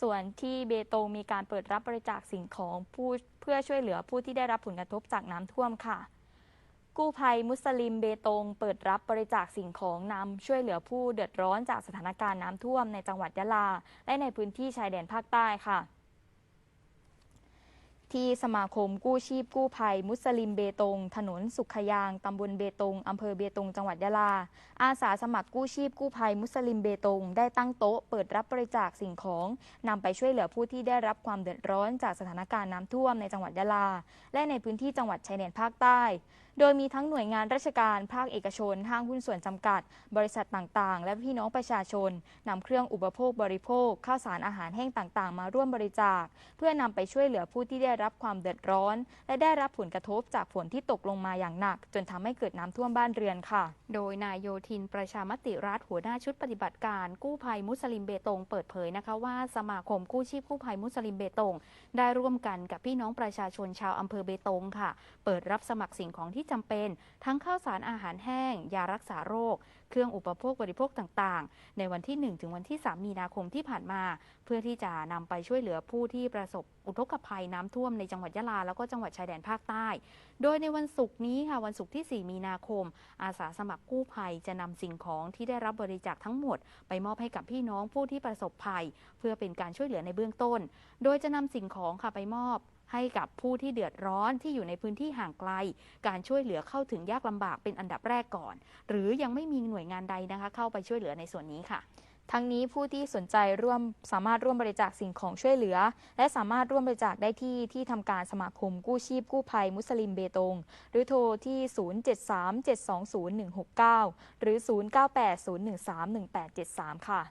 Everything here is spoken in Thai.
ส่วนที่เบตงมีการเปิดรับบริจาคสิ่งของผู้เพื่อช่วยเหลือผู้ที่ได้รับผลกระทบจากน้ำท่วมค่ะ กู้ภัยมุสลิมเบตงเปิดรับบริจาคสิ่งของนำช่วยเหลือผู้เดือดร้อนจากสถานการณ์น้ำท่วมในจังหวัดยะลา และในพื้นที่ชายแดนภาคใต้ค่ะ ที่สมาคมกู้ชีพกู้ภัย มุสลิมเบตง ถนนสุขยาง ตำบลเบตง อำเภอเบตง จังหวัดยะลา อาสาสมัครกู้ชีพกู้ภัย มุสลิมเบตง ได้ตั้งโต๊ะเปิดรับบริจาคสิ่งของนำไปช่วยเหลือผู้ที่ได้รับความเดือดร้อนจากสถานการณ์น้ำท่วมในจังหวัดยะลา และในพื้นที่จังหวัดชายแดนภาคใต้ โดยมีทั้งหน่วยงานราชการ ภาคเอกชน ห้างหุ้นส่วนจำกัด บริษัทต่างๆ และพี่น้องประชาชนนำเครื่องอุปโภคบริโภค ข้าวสารอาหารแห้งต่างๆ มาร่วมบริจาค เพื่อนำไปช่วยเหลือผู้ที่ได้รับความเดือดร้อน และได้รับผลกระทบจากฝนที่ตกลงมาอย่างหนัก จนทำให้เกิดน้ำท่วมบ้านเรือนค่ะ โดยนายโยธินประชามติรัฐหัวหน้าชุดปฏิบัติการกู้ภัยมุสลิมเบตงเปิดเผยนะคะว่าสมาคมกู้ชีพกู้ภัยมุสลิมเบตงได้ร่วมกันกับพี่น้องประชาชนชาวอำเภอเบตงค่ะ เปิดรับสมัครสิ่งของที่จำเป็น ทั้งข้าวสารอาหารแห้ง ยารักษาโรค เครื่องอุปโภคบริโภคต่างๆ ในวันที่ 1 ถึงวันที่ 3 มีนาคมที่ผ่านมา เพื่อที่จะนำไปช่วยเหลือผู้ที่ประสบอุทกภัยน้ำท่วมในจังหวัดยะลาแล้วก็จังหวัดชายแดนภาคใต้ โดยในวันศุกร์นี้ค่ะวันศุกร์ที่ 4 มีนาคม อาสาสมัครกู้ภัยจะนำสิ่งของที่ได้รับบริจาคทั้งหมด ไปมอบให้กับพี่น้องผู้ที่ประสบภัย เพื่อเป็นการช่วยเหลือในเบื้องต้น โดยจะนำสิ่งของค่ะไปมอบ ให้กับผู้ที่เดือดร้อนที่อยู่ในพื้นที่ห่างไกล การช่วยเหลือเข้าถึงยากลำบากเป็นอันดับแรกก่อน หรือยังไม่มีหน่วยงานใดนะคะ เข้าไปช่วยเหลือในส่วนนี้ค่ะทั้งนี้ผู้ที่สนใจร่วมสามารถร่วมบริจาคสิ่งของช่วยเหลือ และสามารถร่วมบริจาคได้ที่ที่ทำการสมาคมกู้ชีพกู้ภัยมุสลิมเบตง หรือโทรที่ 0737201169 หรือ 0980131873 ค่ะ